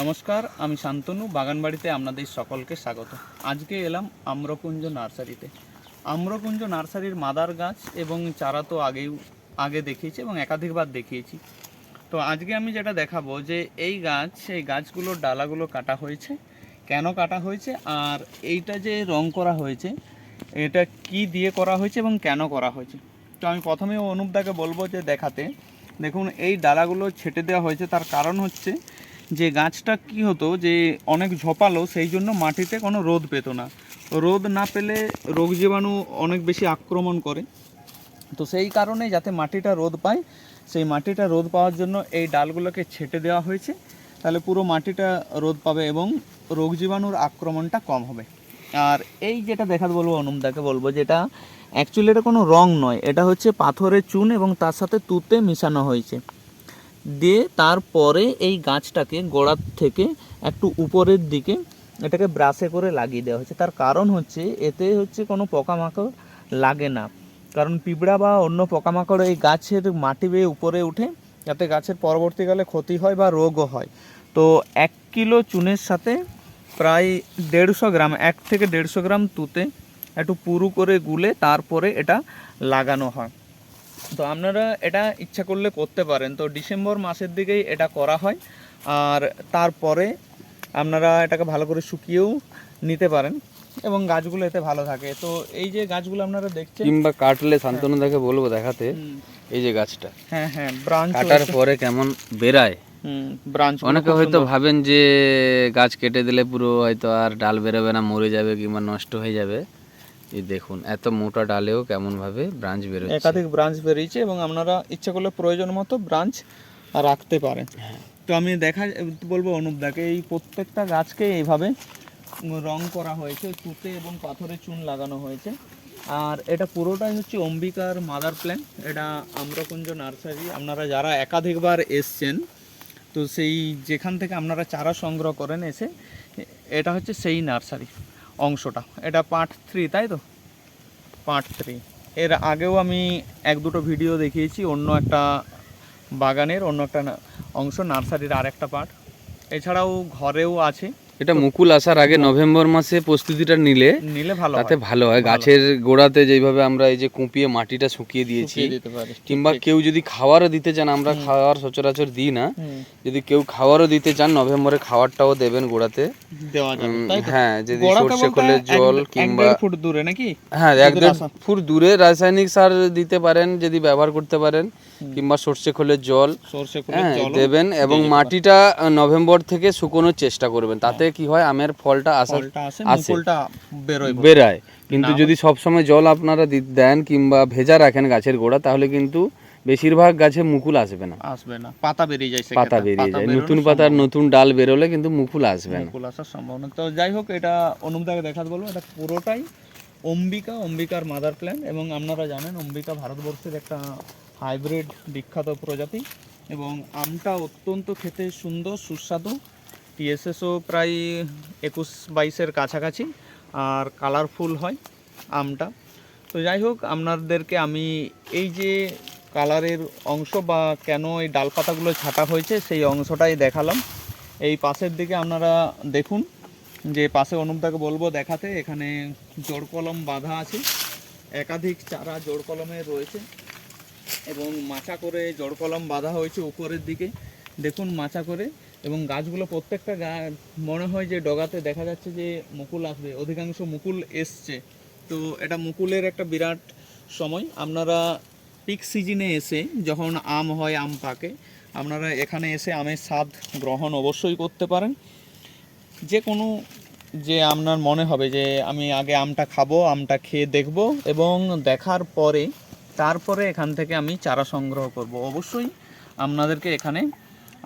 নমস্কার, আমি শান্তনু, বাগানবাড়িতে আপনাদের সকলকে স্বাগত। আজকে এলাম আম্রকুঞ্জ নার্সারিতে। আম্রকুঞ্জ নার্সারির মাদার গাছ এবং চারা তো আগেও আগে দেখিয়েছি এবং একাধিকবার দেখিয়েছি। তো আজকে আমি যেটা দেখাবো যে এই গাছ, এই গাছগুলোর ডালাগুলো কাটা হয়েছে। কেন কাটা হয়েছে? আর এইটা যে রং করা হয়েছে, এটা কি দিয়ে করা হয়েছে এবং কেন করা হয়েছে? তো আমি প্রথমে অনুপদাকে বলব যে দেখাতে। দেখুন, এই ডালাগুলো ছেটে দেওয়া হয়েছে, তার কারণ হচ্ছে যে গাছটা কি হতো যে অনেক ঝোপালো, সেই জন্য মাটিতে কোনো রোদ পেত না। রোদ না পেলে রোগ জীবাণু অনেক বেশি আক্রমণ করে। তো সেই কারণে যাতে মাটিটা রোদ পায়, সেই মাটিটা রোদ পাওয়ার জন্য এই ডালগুলোকে ছেটে দেওয়া হয়েছে। তাহলে পুরো মাটিটা রোদ পাবে এবং রোগ জীবাণুর আক্রমণটা কম হবে। আর এই যেটা দেখাতে বলব অনুমদাকে বলব, যেটা অ্যাকচুয়ালি এটা কোনো রং নয়, এটা হচ্ছে পাথরের চুন এবং তার সাথে তুতে মিশানো হয়েছে। দিয়ে তারপরে এই গাছটাকে গোড়ার থেকে একটু উপরের দিকে এটাকে ব্রাশে করে লাগিয়ে দেওয়া হয়েছে। তার কারণ হচ্ছে এতে হচ্ছে কোনো পোকামাকড় লাগে না। কারণ পিঁপড়া বা অন্য পোকামাকড় এই গাছের মাটি বেয়ে উপরে উঠে যাতে গাছের পরবর্তীকালে ক্ষতি হয় বা রোগও হয়। তো এক কিলো চুনের সাথে প্রায় দেড়শো গ্রাম, এক থেকে দেড়শো গ্রাম তুতে একটু পুরু করে গুলে তারপরে এটা লাগানো হয়। তো আপনারা এটা ইচ্ছা করলে করতে পারেন। তো ডিসেম্বর মাসের দিকেই এটা করা হয়। আর তারপরে আপনারা এটাকে ভালো করে শুকিয়েও নিতে পারেন এবং গাছগুলো এতে ভালো থাকে। তো এই যে গাছগুলো আপনারা দেখছেন কিংবা কাটলে শান্তনুদাকে বলব দেখাতে এই যে গাছটা। হ্যাঁ হ্যাঁ ব্রাঞ্চ কাটার পরে কেমন বেরায়। ব্রাঞ্চ অনেকে হয়তো ভাবেন যে গাছ কেটে দিলে পুরো হয়তো আর ডাল বেরোবে না মরে যাবে কিংবা নষ্ট হয়ে যাবে। এই দেখুন এত মোটা ডালেও কেমন ভাবে ব্রাঞ্চ বেরোচ্ছে। একাধিক ব্রাঞ্চ বেরিয়েছে এবং আপনারা ইচ্ছা করলে প্রয়োজন মতো ব্রাঞ্চ রাখতে পারেন। তো আমি দেখা বলব অনুপদাকে এই প্রত্যেকটা গাছকে এইভাবে রং করা হয়েছে তুতে এবং পাথরে চুন লাগানো হয়েছে। আর এটা পুরোটাই হচ্ছে অম্বিকার মাদার প্ল্যান এটা আম্রকুঞ্জ নার্সারি। আপনারা যারা একাধিকবার এসছেন তো সেই যেখান থেকে আপনারা চারা সংগ্রহ করেন এসে এটা হচ্ছে সেই নার্সারি। অংশটা। এটা পার্ট থ্রি তাই তো? পার্ট থ্রি এর আগেও আমি এক দুটো ভিডিও দেখিয়েছি, অন্য একটা বাগানের, অন্য একটা অংশ, নার্সারির আর একটা পার্ট এছাড়াও ঘরেও আছে। এটা মুকুল আসার আগে নভেম্বর মাসে প্রস্তুতিটা নিলে নিলে ভালো তাতে ভালো হয়। গাছের গোড়াতে যেভাবে আমরা এই যে কুপিয়ে মাটিটা শুকিয়ে দিয়েছি কিংবা কেউ যদি খাওয়ারও দিতে চান আমরা খাওয়ার সচরাচর দিই না। যদি কেউ খাওয়ারও দিতে চান নভেম্বরে খাওয়ারটাও দেবেন গোড়াতে? হ্যাঁ যদি সর্ষে খোলের জল কিংবা ফুট দূরে নাকি? হ্যাঁ এক দেড় ফুট দূরে রাসায়নিক সার দিতে পারেন যদি ব্যবহার করতে পারেন কিংবা সর্ষে খোলের জল হ্যাঁ দেবেন এবং মাটিটা নভেম্বর থেকে শুকোনোর চেষ্টা করবেন। তাতে কি হয়? আমের ফলটা আসা ফলটা বেরোয় কিন্তু যদি সব সময় জল আপনারা দেন কিংবা ভেজা রাখেন গাছের গোড়া তাহলে কিন্তু বেশিরভাগ গাছে মুকুল আসবে না। আসবে না। পাতা বেরিয়ে যায় পাতা বেরিয়ে যায়। নতুন পাতার নতুন ডাল বেরোলে কিন্তু মুকুল আসবে না। মুকুল আসার সম্ভাবনা। তো যাই হোক এটা অনুপদাকে দেখাতে বলব। এটা পুরোটাই অম্বিকা অম্বিকার মাদার প্ল্যান এবং আপনারা জানেন অম্বিকা ভারতবর্ষের একটা হাইব্রিড বিখ্যাত প্রজাতি এবং আমটা অত্যন্ত খেতে সুন্দর সুস্বাদু। টিএসএসও প্রায় একুশ বাইশের কাছাকাছি আর কালারফুল হয় আমটা। তো যাই হোক, আপনাদেরকে আমি এই যে কালারের অংশ বা কেন এই ডালপাতাগুলো ছাটা হয়েছে সেই অংশটাই দেখালাম। এই পাশের দিকে আপনারা দেখুন যে পাশে অনুপদাকে বলব দেখাতে, এখানে জোড় কলম বাঁধা আছে। একাধিক চারা জোড় কলমে রয়েছে এবং মাচা করে জোড় কলম বাঁধা হয়েছে উপরের দিকে। দেখুন মাচা করে। এবং গাছগুলো প্রত্যেকটা গা মনে হয় যে ডগাতে দেখা যাচ্ছে যে মুকুল আসবে, অধিকাংশ মুকুল এসছে। তো এটা মুকুলের একটা বিরাট সময়। আপনারা পিক সিজনে এসে যখন আম হয়, আম পাকে, আপনারা এখানে এসে আমের স্বাদ গ্রহণ অবশ্যই করতে পারেন। যে কোনো যে আপনার মনে হবে যে আমি আগে আমটা খাব, আমটা খেয়ে দেখব এবং দেখার পরে, তারপরে এখান থেকে আমি চারা সংগ্রহ করব। অবশ্যই আপনাদেরকে এখানে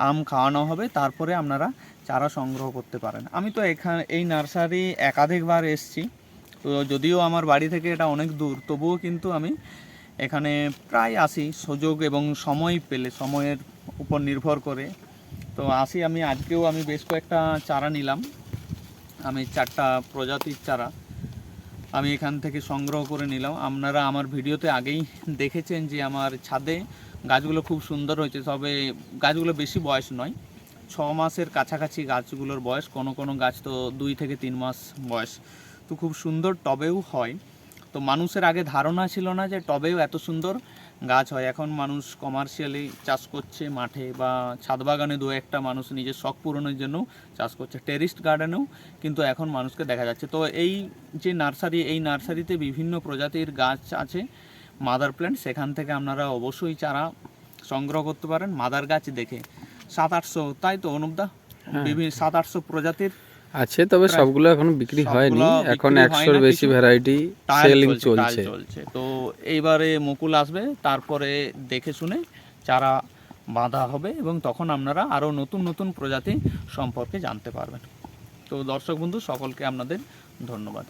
আম খাওয়ানো হবে, তারপরে আপনারা চারা সংগ্রহ করতে পারেন। আমি তো এখানে, এই নার্সারি একাধিকবার এসেছি, তো যদিও আমার বাড়ি থেকে এটা অনেক দূর, তবুও কিন্তু আমি এখানে প্রায় আসি সুযোগ এবং সময় পেলে, সময়ের উপর নির্ভর করে। তো আসি আমি, আজকেও আমি বেশ কয়েকটা চারা নিলাম। আমি চারটা প্রজাতির চারা। আমি এখান থেকে সংগ্রহ করে নিলাম। আপনারা আমার ভিডিওতে আগেই দেখেছেন যে আমার ছাদে গাছগুলো খুব সুন্দর হয়েছে, তবে গাছগুলো বেশি বয়স নয়। ছ মাসের কাছাকাছি গাছগুলোর বয়স, কোনো কোনো গাছ তো দুই থেকে তিন মাস বয়স। তো খুব সুন্দর টবেও হয়। তো মানুষের আগে ধারণা ছিল না যে টবেও এত সুন্দর। গাছ হয়। এখন মানুষ কমার্শিয়ালি চাষ করছে মাঠে বা ছাদ বাগানে দু একটা মানুষ নিজের শখ পূরণের জন্য চাষ করছে। টেরিস্ট গার্ডেনেও কিন্তু এখন মানুষকে দেখা যাচ্ছে। তো এই যে নার্সারি এই নার্সারিতে বিভিন্ন প্রজাতির গাছ আছে মাদার প্ল্যান্ট সেখান থেকে আপনারা অবশ্যই চারা সংগ্রহ করতে পারেন মাদার গাছ দেখে। সাত আটশো তাই তো অনুপদা বিভিন্ন সাত আটশো প্রজাতির আছে তবে সবগুলো এখন বিক্রি হয়নি। এখন একশো একশোর বেশি ভ্যারাইটি সেলিং চলছে, চলছে। চলছে। তো এইবারে মুকুল আসবে তারপরে দেখে শুনে চারা বাঁধা হবে এবং তখন আপনারা আরও নতুন নতুন প্রজাতি সম্পর্কে জানতে পারবেন। তো দর্শক বন্ধু সকলকে আপনাদের ধন্যবাদ।